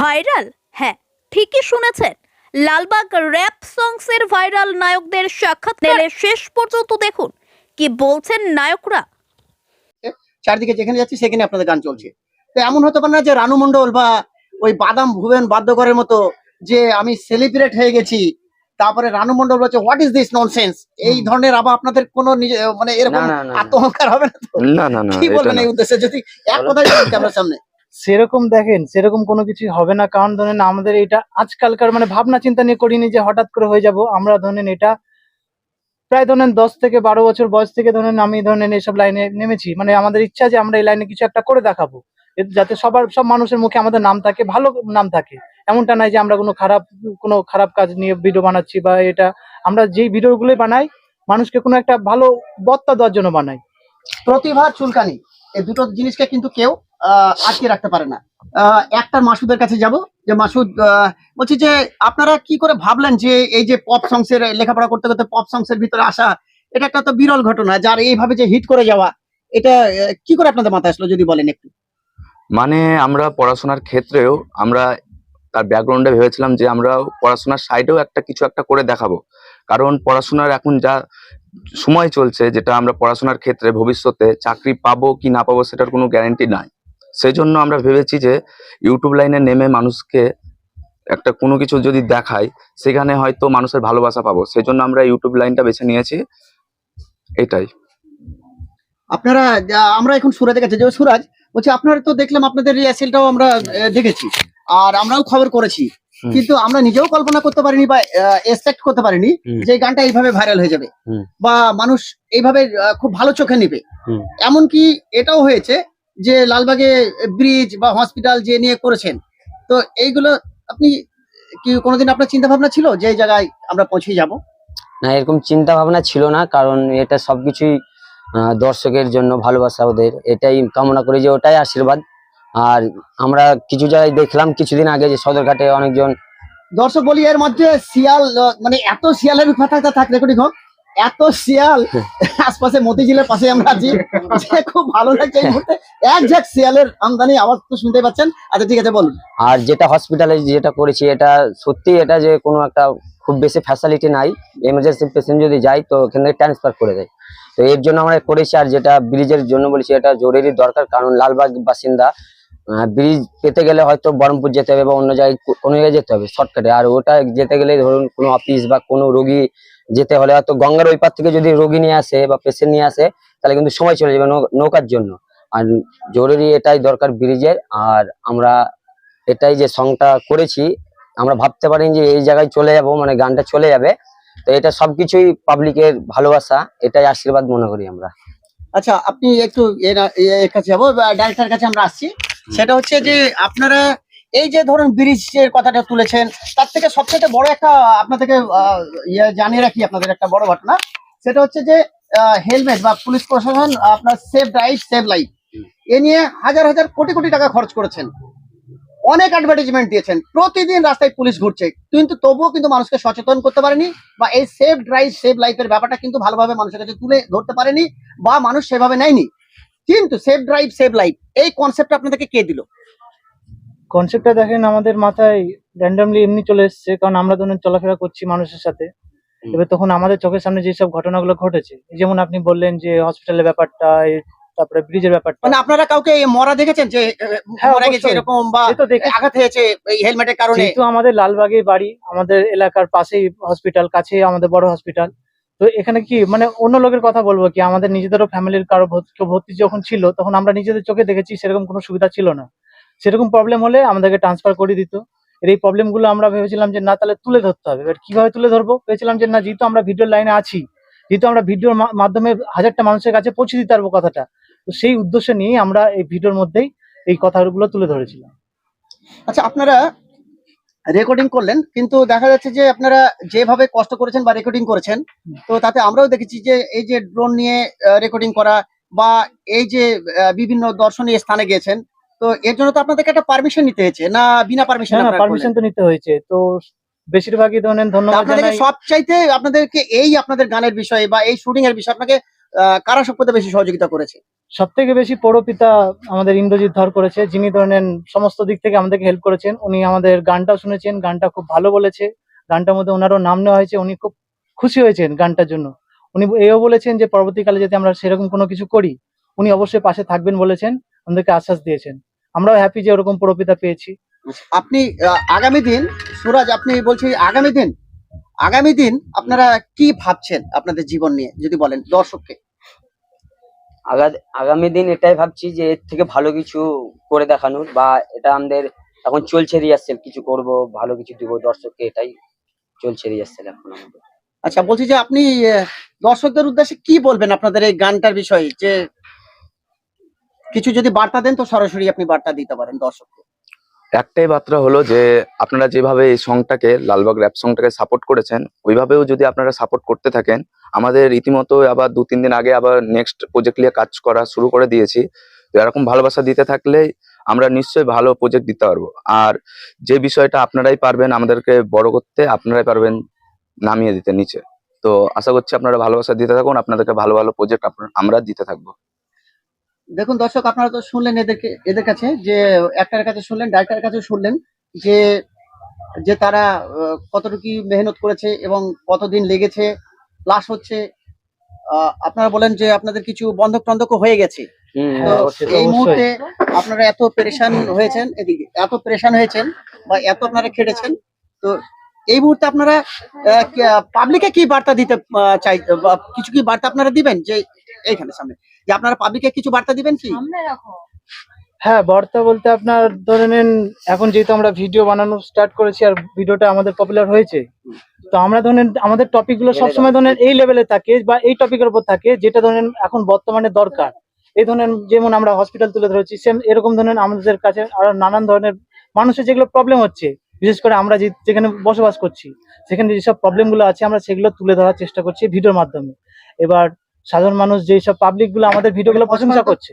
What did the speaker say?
Viral? হ্যাঁ ঠিকই শুনেছেন। লালবাগ র্যাপ সংসের ভাইরাল নায়কদের সাক্ষাৎ নিলে শেষ পর্যন্ত দেখুন। কি বলছেন নায়করা? চারদিকে যেখানে যাচ্ছি সেখানে আপনাদের গান চলছে। তো এমন হতে পারে না যে রানু মন্ডল বা ওই বাদাম ভুবেন বাদ্যকরের মতো যে আমি সেলিব্রেট হয়ে গেছি তারপরে রানু মন্ডল বলছে হোয়াট ইজ দিস ননসেন্স এই ধরনের আবার আপনাদের কোনো মানে এরকম। আত্মহংকার হবে না তো? না না না কি বলবেন এই উদ্দেশ্যে? যদি এক বলেন ক্যামেরার সামনে। সেরকম দেখেন, সেরকম কোনো কিছু হবে না। কারণ ধরেন আমাদের এটা আজকালকার মানে ভাবনা চিন্তা নিয়ে করিনি যে হঠাৎ করে হয়ে যাব। আমরা ধরেন এটা প্রায় ধরেন দশ থেকে বারো বছর বয়স থেকে ধরেন আমি ধরেন এইসব লাইনে নেমেছি। মানে আমাদের ইচ্ছা যে আমরা এই লাইনে কিছু একটা করে দেখাবো। যাতে সবার, সব মানুষের মুখে আমাদের নাম থাকে, ভালো নাম থাকে। এমনটা নাই যে আমরা কোনো খারাপ কোনো খারাপ কাজ নিয়ে ভিডিও বানাচ্ছি বা এটা। আমরা যেই ভিডিওগুলোই বানাই, মানুষকে কোনো একটা ভালো বত্তা দেওয়ার জন্য বানাই। প্রতিভা চুলকানি। এই দুটো জিনিসকে কিন্তু কেউ আটকে রাখতে পারে না। একটা মাসুদের কাছে যাব। যে মাসুদ বলছি যে, আপনারা কি করে ভাবলেন যে এই যে পপ সংস এর লেখাপড়া করতে করতে পপ সংস এর ভিতরে আসা, এটা একটা তো বিরল ঘটনা, যার এইভাবে যে হিট করে যাওয়া, এটা কি করে আপনাদের মাথায় আসলো যদি বলেন একটু? মানে আমরা পড়াশোনার ক্ষেত্রেও আমরা তার ব্যাকগ্রাউন্ডে ভেবেছিলাম যে আমরা পড়াশোনার সাইডেও একটা কিছু একটা করে দেখাবো। কারণ পড়াশোনার এখন যা সময় চলছে, যেটা আমরা পড়াশোনার ক্ষেত্রে ভবিষ্যতে চাকরি পাবো কি না পাবো সেটার কোনো গ্যারান্টি নাই। সেই জন্য আমরা ভেবেছি যে ইউটিউব লাইনে নেমে মানুষকে একটা কোনো কিছু যদি দেখাই সেখানে হয়তো মানুষের ভালোবাসা পাবো। সেই জন্য আমরা ইউটিউব লাইনটা বেছে নিয়েছি। এটাই। আপনারা আমরা এখন সুরাজের কাছে যে সুরাজ বলছি আপনারা তো দেখলাম আপনাদের রিহার্সেলটাও আমরা দেখেছি। আর আমরাও খবর করেছি। কিন্তু আমরা নিজেও কল্পনা করতে পারিনি বা এক্সপেক্ট করতে পারিনি যে গানটা এইভাবে ভাইরাল হয়ে যাবে। বা মানুষ এইভাবে খুব ভালো চোখে নিবে। এমনকি এটাও হয়েছে যে লালবাগে ব্রিজ বা হসপিটাল যে নিয়ে করেছেন তো এইগুলো আপনি কি কোনোদিন আপনার চিন্তা ভাবনা ছিল যে এই জায়গায় আমরা পৌঁছে যাব? না এরকম চিন্তা ভাবনা ছিল না কারণ এটা সবকিছুই আহ, দর্শকের জন্য ভালোবাসা ওদের এটাই কামনা করি যে ওটাই আশীর্বাদ। আর আমরা কিছু জায়গায় দেখলাম কিছুদিন আগে যে সদরঘাটে অনেকজন দর্শক বলি এর মধ্যে শিয়াল মানে এত শিয়ালের কথা থাক রেকর্ডিং হোক এত শিয়াল। আশপাশে মতিঝিলের পাশে আমরা আছি। খুব ভালো লাগছে এই মুহূর্তে। শিয়ালের আমদানি আওয়াজ তো শুনতে পাচ্ছেন। আচ্ছা ঠিক আছে, বলুন। আর যেটা হসপিটালে যেটা করেছি, এটা সত্যি এটা যে কোনো একটা খুব বেশি ফ্যাসিলিটি নাই। এমার্জেন্সি পেশেন্ট যদি যায়, তো ওখান থেকে ট্রান্সফার করে দেয়। তো এর জন্য আমরা করেছি, আর যেটা ব্রিজের জন্য বলেছি, এটা জরুরি দরকার। কারণ লালবাগ বাসিন্দা ব্রিজ পেতে গেলে হয়তো বহরমপুর যেতে হবে বা অন্য জায়গায়, কোনো জায়গায় যেতে হবে শর্টকাটে আর ওটা যেতে গেলে ধরুন কোনো অফিস বা কোনো রোগী যেতে হলে হয়তো গঙ্গার ওই পার থেকে যদি রোগী নিয়ে আসে বা পেশেন্ট নিয়ে আসে তাহলে কিন্তু সময় চলে যাবে নৌকার জন্য। আর জরুরি এটাই দরকার ব্রিজের। আর আমরা এটাই যে সংটা করেছি আমরা ভাবতে পারি যে এই জায়গায় চলে যাব মানে গানটা চলে যাবে। তো এটা সবকিছুই পাবলিকের ভালোবাসা এটাই আশীর্বাদ মনে করি আমরা। আচ্ছা আপনি একটু এর এর কাছে যাব ডাইরেক্টর কাছে আমরা আসছি। সেটা হচ্ছে যে আপনারা এই যে ধরুন ব্রিজের কথাটা তুলেছেন, তার থেকে সবচেয়ে বড় একটা, আপনাদেরকে ইয়ে জানিয়ে রাখি আপনাদের একটা বড় ঘটনা। সেটা হচ্ছে যে হেলমেট বা পুলিশ প্রশাসন আপনার সেভ ড্রাইভ সেভ লাইফ, এ নিয়ে হাজার হাজার কোটি কোটি টাকা খরচ করেছেন। অনেক অ্যাডভার্টাইজমেন্ট দিয়েছেন। প্রতিদিন রাস্তায় পুলিশ ঘুরছে। কিন্তু তবুও কিন্তু মানুষকে সচেতন করতে পারেনি বা এই সেভ ড্রাইভ সেভ লাইফের ব্যাপারটা কিন্তু ভালোভাবে মানুষের কাছে তুলে ধরতে পারেনি বা মানুষ সেভাবে নেয়নি। কিন্তু সেভ ড্রাইভ সেভ লাইফ, এই কনসেপ্ট আপনাদেরকে কে দিল? কনসেপ্টটা দেখেন আমাদের মাথায় র্যান্ডামলি এমনি চলে এসেছে কারণ আমরা ধরুন চলাফেরা করছি মানুষের সাথে। এবার তখন আমাদের চোখের সামনে যেসব ঘটনাগুলো ঘটেছে যেমন আপনি বললেন যে হসপিটালের ব্যাপারটা তারপরে ব্রিজের ব্যাপারটা। মানে আপনারা কাউকে মরা দেখেছেন যে হ্যাঁ, মরে গেছে এরকম বা আঘাত হয়েছে এই হেলমেটের কারণে? যেহেতু আমাদের লালবাগে বাড়ি আমাদের এলাকার পাশেই হসপিটাল কাছেই আমাদের বড় হসপিটাল তো এখানে কি মানে অন্য লোকের কথা বলব কি আমাদের নিজেদেরও ফ্যামিলির কারও ভর্তি- ভর্তি যখন ছিল তখন আমরা নিজেদের চোখে দেখেছি সেরকম কোনো সুবিধা ছিল না। সেরকম প্রবলেম হলে আমাদেরকে ট্রান্সফার করে দিত। এর এই প্রবলেমগুলো আমরা ভেবেছিলাম যে না তাহলে তুলে ধরতে হবে। এবার কীভাবে তুলে ধরবো? ভেবেছিলাম যে না যেহেতু আমরা ভিডিওর লাইনে আছি যেহেতু আমরা ভিডিওর মাধ্যমে হাজারটা মানুষের কাছে পৌঁছে দিতে পারব কথাটা তো সেই উদ্দেশ্য নিয়েই আমরা এই ভিডিওর মধ্যেই এই কথাগুলো তুলে ধরেছিলাম। আচ্ছা আপনারা রেকর্ডিং করলেন কিন্তু দেখা যাচ্ছে যে আপনারা যেভাবে কষ্ট করেছেন বা রেকর্ডিং করেছেন তো তাতে আমরাও দেখেছি যে এই যে ড্রোন নিয়ে রেকর্ডিং করা বা এই যে বিভিন্ন দর্শনীয় স্থানে গিয়েছেন তো এর জন্য তো আপনাদেরকে একটা পারমিশন নিতে হয়েছে না বিনা পারমিশন না পারমিশন তো নিতে হয়েছে। তো বেশিরভাগই ধরেন ধন্যবাদ আপনাদেরকে জানাই। সবচাইতে আপনাদেরকে এই আপনাদের গানের বিষয়ে বা এই শুটিং এর বিষয়ে আপনাকে কারা সবথেকে বেশি সহযোগিতা করেছে? সব থেকে বেশি পৌরপিতা আমাদের ইন্দ্রজিৎ ধর করেছে যিনি ধরেন সমস্ত দিক থেকে আমাদেরকে হেল্প করেছেন। উনি আমাদের গানটাও শুনেছেন গানটা খুব ভালো বলেছে। গানটার মধ্যে ওনারও নাম নেওয়া হয়েছে উনি খুব খুশি হয়েছেন গানটার জন্য। উনি এও বলেছেন যে পরবর্তীকালে যদি আমরা সেরকম কোনো কিছু করি উনি অবশ্যই পাশে থাকবেন বলেছেন আমাদেরকে আশ্বাস দিয়েছেন। আমরাও হ্যাপি যে ওরকম পৌরপিতা পেয়েছি। আপনি আহ, আগামী দিন সুরাজ আপনি বলছি আগামী দিন আগামী দিন আপনারা কি ভাবছেন আপনাদের জীবন নিয়ে যদি বলেন দর্শককে? আগা- আগামী দিন এটাই ভাবছি যে এর থেকে ভালো কিছু করে দেখানোর বা এটা আমাদের এখন চলছে রিহার্সেল কিছু করব ভালো কিছু দিব দর্শককে এটাই চলছে রিহার্সেল এখন আমাদের। আচ্ছা বলছি যে আপনি আহ, দর্শকদের উদ্দেশ্যে কি বলবেন আপনাদের এই গানটার বিষয়ে যে কিছু যদি বার্তা দেন তো সরাসরি আপনি বার্তা দিতে পারেন দর্শককে। একটাই মাত্রা হলো যে, আপনারা যেভাবে এই সংটাকে লালবাগ র্যাপ সংটাকে সাপোর্ট করেছেন, ওইভাবেও যদি আপনারা সাপোর্ট করতে থাকেন, আমাদের রীতিমতো আবার দু, তিন দিন আগে আবার নেক্সট প্রজেক্ট নিয়ে কাজ করা শুরু করে দিয়েছি। এরকম ভালোবাসা দিতে থাকলে আমরা নিশ্চয়ই ভালো প্রজেক্ট দিতে পারব। আর যে বিষয়টা আপনারাই পারবেন আমাদেরকে বড় করতে, আপনারাই পারবেন নামিয়ে দিতে, নিচে। তো আশা করছি আপনারা ভালোবাসা দিতে থাকুন, আপনাদেরকে ভালো ভালো প্রজেক্ট আমরা দিতে থাকব। দেখুন দর্শক আপনারা তো শুনলেন এদেরকে এদের কাছে যে একটার কাছে শুনলেন ডাক্তারের কাছে শুনলেন যে যে তারা কতটুকু মেহনত করেছে এবং কতদিন লেগেছে প্লাস হচ্ছে আপনারা বলেন যে আপনাদের কিছু বন্ধক টন্ধক হয়ে গেছে। তো হ্যাঁ, এই মুহূর্তে আপনারা এত পেরেশান হয়েছেন এদিকে এত পেরেশান হয়েছেন বা এত আপনারা খেটেছেন তো এই মুহূর্তে আপনারা পাবলিকে কি বার্তা দিতে চাই কিছু কি বার্তা আপনারা দিবেন? যে এইখানে সামনে। যে আপনারা পাবলিকে কিছু বার্তা দিবেন কি? হ্যাঁ বার্তা বলতে আপনার ধরে নেন এখন যেহেতু আমরা ভিডিও বানানো স্টার্ট করেছি আর ভিডিওটা আমাদের পপুলার হয়েছে তো আমরা ধরেন আমাদের টপিকগুলো সবসময় ধরেন এই লেভেলে থাকে বা এই টপিকের উপর থাকে যেটা ধরেন এখন বর্তমানে দরকার। এই ধরনের যেমন আমরা হসপিটাল তুলে ধরেছি সেম এরকম ধরনের আমাদের কাছে আরও নানান ধরনের মানুষের যেগুলো প্রবলেম হচ্ছে বিশেষ করে আমরা যে যেখানে বসবাস করছি সেখানে যেসব প্রবলেমগুলো আছে আমরা সেগুলো তুলে ধরার চেষ্টা করছি ভিডিওর মাধ্যমে। এবার সাধারণ মানুষ যেসব পাবলিকগুলো আমাদের ভিডিও গুলো প্রশংসা করছে।